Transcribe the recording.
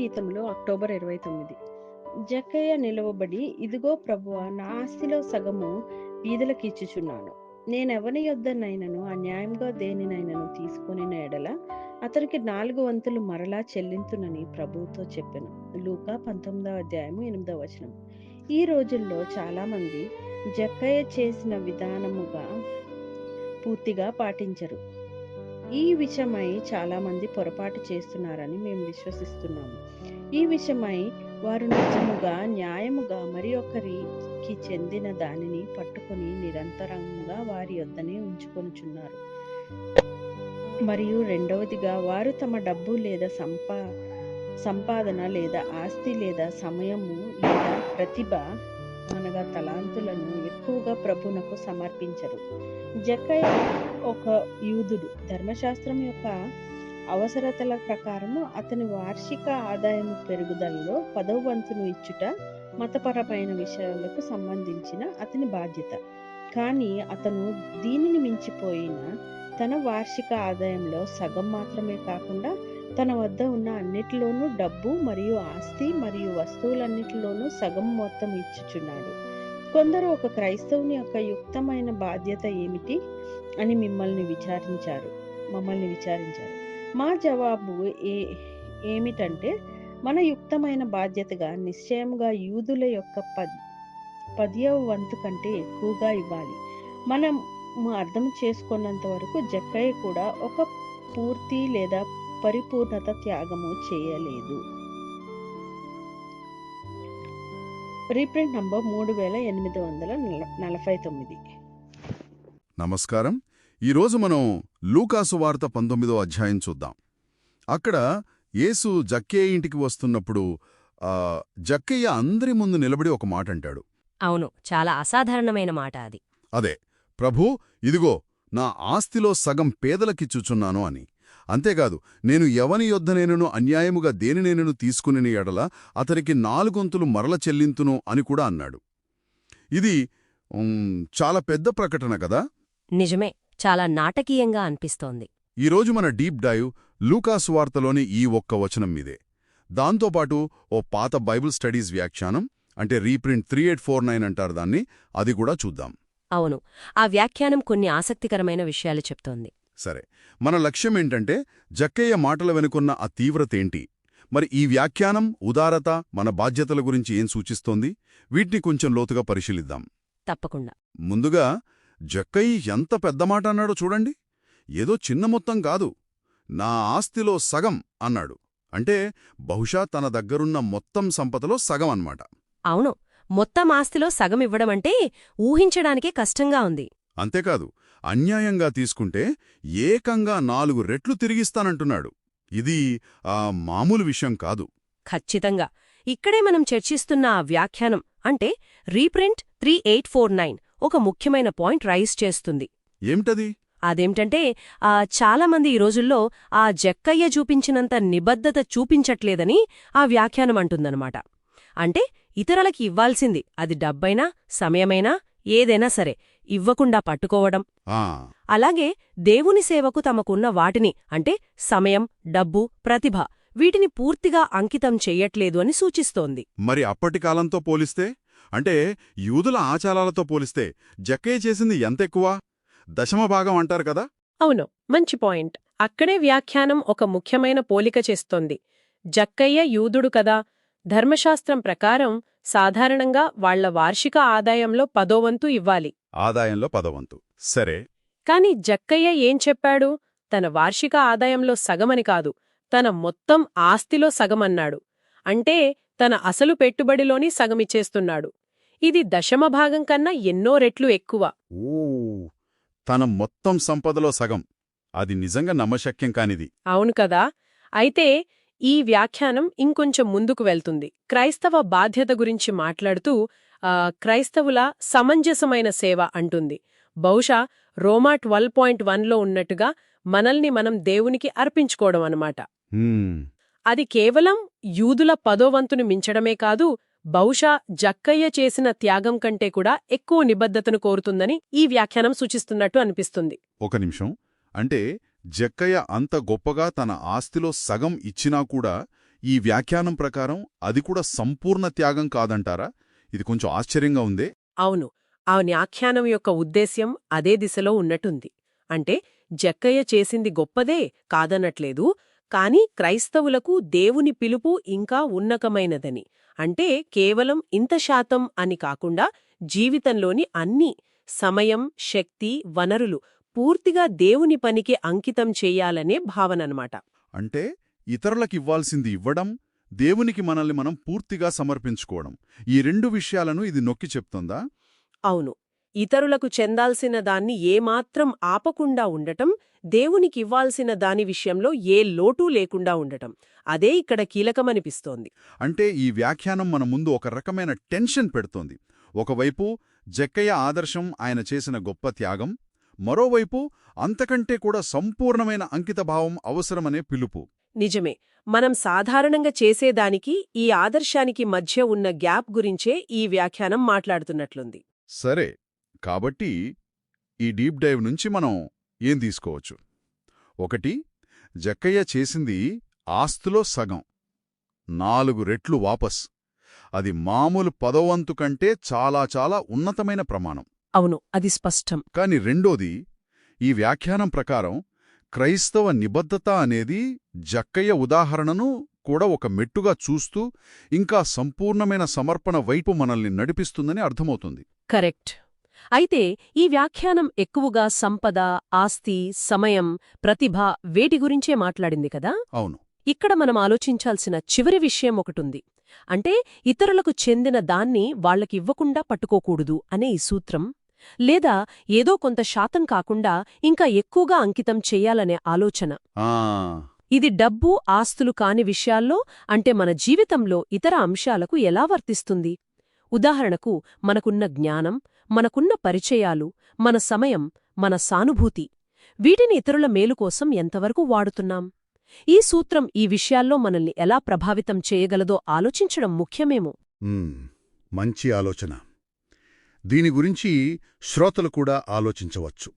గీతంలో October ఇరవై తొమ్మిది. జక్కయ్య నిలవబడి ఇదిగో ప్రభువ నా ఆస్తిలో సగము బీదలకు ఇచ్చుచున్నాను. నేనెవని యొద్దనైనను అన్యాయంగా దేనినైనను తీసుకుని ఎడల అతనికి నాలుగు వంతులు మరలా చెల్లింతునని ప్రభువుతో చెప్పాను. లూకా పంతొమ్మిదవ అధ్యాయము ఎనిమిదవ వచనం. ఈ రోజుల్లో చాలామంది జక్కయ్య చేసిన విధానముగా పూర్తిగా పాటించరు. ఈ విషయమై చాలామంది పొరపాటు చేస్తున్నారని మేము విశ్వసిస్తున్నాము. ఈ విషయమై వారు నిజముగా న్యాయముగా మరి ఒకరికి చెందిన దానిని పట్టుకొని నిరంతరంగా వారి వద్దనే ఉంచుకొనుచున్నారు. మరియు రెండవదిగా వారు తమ డబ్బు లేదా సంపా సంపాదన లేదా ఆస్తి లేదా సమయము లేదా ప్రతిభ అనగా తలాంతులను ఎక్కువగా ప్రభునకు సమర్పించరు. జక్కయ్య ఒక యూదుడు. ధర్మశాస్త్రం యొక్క అవసరతల ప్రకారము అతని వార్షిక ఆదాయం పెరుగుదలలో పదవ వంతును ఇచ్చుట మతపరమైన విషయాలకు సంబంధించిన అతని బాధ్యత. కానీ అతను దీనిని మించిపోయిన తన వార్షిక ఆదాయంలో సగం మాత్రమే కాకుండా తన వద్ద ఉన్న అన్నిటిలోనూ డబ్బు మరియు ఆస్తి మరియు వస్తువులన్నిటిలోనూ సగం మొత్తం ఇచ్చుచున్నాడు. కొందరు ఒక క్రైస్తవుని యొక్క యుక్తమైన బాధ్యత ఏమిటి అని మిమ్మల్ని విచారించారు. మమ్మల్ని విచారించారు. మా జవాబు ఏ ఏమిటంటే మన యుక్తమైన బాధ్యతగా నిశ్చయముగా యూదుల యొక్క పద్ పదియవ వంతు కంటే ఎక్కువగా ఇవ్వాలి. మనం అర్థం చేసుకున్నంత వరకు జక్కయ్య కూడా ఒక పూర్తి లేదా పరిపూర్ణత త్యాగము చేయలేదు. రీప్రింట్ నంబర్ మూడు వేల ఎనిమిది వందల నలభై తొమ్మిది. నమస్కారం. ఈరోజు మనం లూకాసు వార్త పంతొమ్మిదో అధ్యాయం చూద్దాం. అక్కడ యేసు జక్కయ్య ఇంటికి వస్తున్నప్పుడు జక్కయ్య అందరి ముందు నిలబడి ఒక మాట అంటాడు. అవును చాలా అసాధారణమైన మాట అది. అదే ప్రభూ ఇదిగో నా ఆస్తిలో సగం పేదలకిచ్చుచున్నాను అని. అంతేకాదు నేను ఎవని యొద్దనేనను అన్యాయముగా దేనినేనను తీసుకుని ఎడల అతనికి నాలుగొంతులు మరల చెల్లింతును అని కూడా అన్నాడు. ఇది చాలా పెద్ద ప్రకటన కదా? నిజమే చాలా నాటకీయంగా అనిపిస్తోంది. ఈరోజు మన డీప్ డైవ్ లూకాసు వార్తలోని ఈ ఒక్క వచనం మీదే దాంతోపాటు ఓ పాత బైబిల్ స్టడీస్ వ్యాఖ్యానం అంటే reprint three eight four nine అంటారు దాన్ని అది కూడా చూద్దాం. అవును ఆ వ్యాఖ్యానం కొన్ని ఆసక్తికరమైన విషయాలు చెప్తోంది. సరే మన లక్ష్యం ఏంటంటే జక్కయ్య మాటల వెనుకున్న ఆ తీవ్రతేంటి? మరి ఈ వ్యాఖ్యానం ఉదారత మన బాధ్యతల గురించి ఏం సూచిస్తోంది? వీటిని కొంచెం లోతుగా పరిశీలిద్దాం. తప్పకుండా. ముందుగా జక్కయ్య ఎంత పెద్ద మాట అన్నాడో చూడండి. ఏదో చిన్న మొత్తం కాదు. నా ఆస్తిలో సగం అన్నాడు. అంటే బహుశా తన దగ్గరున్న మొత్తం సంపదలో సగం అన్నమాట. అవును. మొత్తం ఆస్తిలో సగం ఇవ్వడమంటే ఊహించడానికే కష్టంగా ఉంది. అంతేకాదు అన్యాయంగా తీసుకుంటే ఏకంగా నాలుగు రెట్లు తిరిగిస్తానంటున్నాడు. ఇది ఆ మామూలు విషయం కాదు. ఖచ్చితంగా. ఇక్కడే మనం చర్చిస్తున్న ఆ వ్యాఖ్యానం అంటే reprint three eight four nine ఒక ముఖ్యమైన పాయింట్ రైజ్ చేస్తుంది. ఏమిటది? అదేంటంటే ఆ చాలామంది ఈ రోజుల్లో ఆ జక్కయ్య చూపించినంత నిబద్ధత చూపించట్లేదని ఆ వ్యాఖ్యానం అంటుందన్నమాట. అంటే ఇతరులకి ఇవ్వాల్సింది అది డబ్బైనా సమయమైనా ఏదైనా సరే. ఇవ్వకుండా పట్టుకోవడం. అలాగే దేవుని సేవకు తమకున్న వాటిని అంటే సమయం డబ్బు ప్రతిభ వీటిని పూర్తిగా అంకితం చెయ్యట్లేదు అని సూచిస్తోంది. మరి అప్పటి కాలంతో పోలిస్తే? అంటే యూదుల ఆచారాలతో పోలిస్తే జక్కయ్య చేసింది ఎంతెక్కువ? దశమభాగం అంటారు కదా? అవును మంచి పాయింట్. అక్కడే వ్యాఖ్యానం ఒక ముఖ్యమైన పోలిక చేస్తోంది. జక్కయ్య యూదుడు కదా. ధర్మశాస్త్రం ప్రకారం సాధారణంగా వాళ్ళ వార్షిక ఆదాయంలో పదోవంతు ఇవ్వాలి. ఆదాయంలో పదవంతు. సరే. కాని జక్కయ్య ఏం చెప్పాడు? తన వార్షిక ఆదాయంలో సగమని కాదు తన మొత్తం ఆస్తిలో సగమన్నాడు. అంటే తన అసలు పెట్టుబడిలోని సగమిచ్చేస్తున్నాడు. ఇది దశమభాగం కన్నా ఎన్నో రెట్లు ఎక్కువ. ఊ. తన మొత్తం సంపదలో సగం. అది నిజంగా నమ్మశక్యం కానిది. అవును కదా? అయితే ఈ వ్యాఖ్యానం ఇంకొంచెం ముందుకు వెళ్తుంది. క్రైస్తవ బాధ్యత గురించి మాట్లాడుతూ క్రైస్తవుల సమంజసమైన సేవ అంటుంది. బహుశా రోమా ట్వెల్వ్ పాయింట్ వన్లో ఉన్నట్టుగా మనల్ని మనం దేవునికి అర్పించుకోవడం అన్నమాట. హ్మ్, అది కేవలం యూదుల పదోవంతును మించడమే కాదు బహుశా జక్కయ్య చేసిన త్యాగం కంటే కూడా ఎక్కువ నిబద్ధతను కోరుతుందని ఈ వ్యాఖ్యానం సూచిస్తున్నట్టు అనిపిస్తుంది. ఒక నిమిషం. అంటే జక్కయ్య అంత గొప్పగా తన ఆస్తిలో సగం ఇచ్చినా కూడా ఈ వ్యాఖ్యానం ప్రకారం అది కూడా సంపూర్ణ త్యాగం కాదంటారా? ఇది కొంచెం ఆశ్చర్యంగా ఉందే. అవును. ఆ వ్యాఖ్యానం యొక్క ఉద్దేశ్యం అదే దిశలో ఉన్నట్టుంది. అంటే జక్కయ్య చేసింది గొప్పదే కాదనట్లేదు కాని క్రైస్తవులకు దేవుని పిలుపు ఇంకా ఉన్నకమైనదని. అంటే కేవలం ఇంత శాతం అని కాకుండా జీవితంలోని అన్ని సమయం శక్తి వనరులు పూర్తిగా దేవుని పనికి అంకితం చెయ్యాలనే భావననమాట. అంటే ఇతరులకివ్వాల్సింది ఇవ్వడం దేవునికి మనల్ని మనం పూర్తిగా సమర్పించుకోవడం. ఈ రెండు విషయాలను ఇది నొక్కి చెప్తుందా? అవును. ఇతరులకు చెందాల్సిన దాన్ని ఏమాత్రం ఆపకుండా ఉండటం దేవునికివ్వాల్సిన దాని విషయంలో ఏ లోటూ లేకుండా ఉండటం. అదే ఇక్కడ కీలకమనిపిస్తోంది. అంటే ఈ వ్యాఖ్యానం మన ముందు ఒక రకమైన టెన్షన్ పెడుతోంది. ఒకవైపు జక్కయ్య ఆదర్శం ఆయన చేసిన గొప్ప త్యాగం మరోవైపు అంతకంటే కూడా సంపూర్ణమైన అంకితభావం అవసరమనే పిలుపు. నిజమే. మనం సాధారణంగా చేసేదానికి ఈ ఆదర్శానికి మధ్య ఉన్న గ్యాప్ గురించే ఈ వ్యాఖ్యానం మాట్లాడుతున్నట్లుంది. సరే. కాబట్టి ఈ డీప్ డైవ్ నుంచి మనం ఏం తీసుకోవచ్చు? ఒకటి జక్కయ్య చేసింది ఆస్తులో సగం. నాలుగు రెట్లు వాపస్. అది మామూలు పదవంతు కంటే చాలా చాలా ఉన్నతమైన ప్రమాణం. అవును అది స్పష్టం. కాని రెండోది ఈ వ్యాఖ్యానం ప్రకారం క్రైస్తవ నిబద్ధత అనేది జక్కయ్య ఉదాహరణను కూడా ఒక మెట్టుగా చూస్తూ ఇంకా సంపూర్ణమైన సమర్పణ వైపు మనల్ని నడిపిస్తుందని అర్థమవుతుంది. కరెక్ట్. అయితే ఈ వ్యాఖ్యానం ఎక్కువగా సంపద ఆస్తి సమయం ప్రతిభ వేటి గురించే మాట్లాడింది కదా? అవును. ఇక్కడ మనం ఆలోచించాల్సిన చివరి విషయం ఒకటుంది. అంటే ఇతరులకు చెందిన దాన్ని వాళ్ళకివ్వకుండా పట్టుకోకూడదు అనే ఈ సూత్రం లేదా ఏదో కొంత శాతం కాకుండా ఇంకా ఎక్కువగా అంకితం చెయ్యాలనే ఆలోచన. ఇది డబ్బు ఆస్తులు కాని విషయాల్లో అంటే మన జీవితంలో ఇతర అంశాలకు ఎలా వర్తిస్తుంది? ఉదాహరణకు మనకున్న జ్ఞానం మనకున్న పరిచయాలు మన సమయం మన సానుభూతి. వీటిని ఇతరుల మేలు కోసం ఎంతవరకు వాడుతున్నాం? ఈ సూత్రం ఈ విషయాల్లో మనల్ని ఎలా ప్రభావితం చేయగలదో ఆలోచించడం ముఖ్యమేమో. మ్మ్, మంచి ఆలోచన. దీని గురించి శ్రోతలు కూడా ఆలోచించవచ్చు.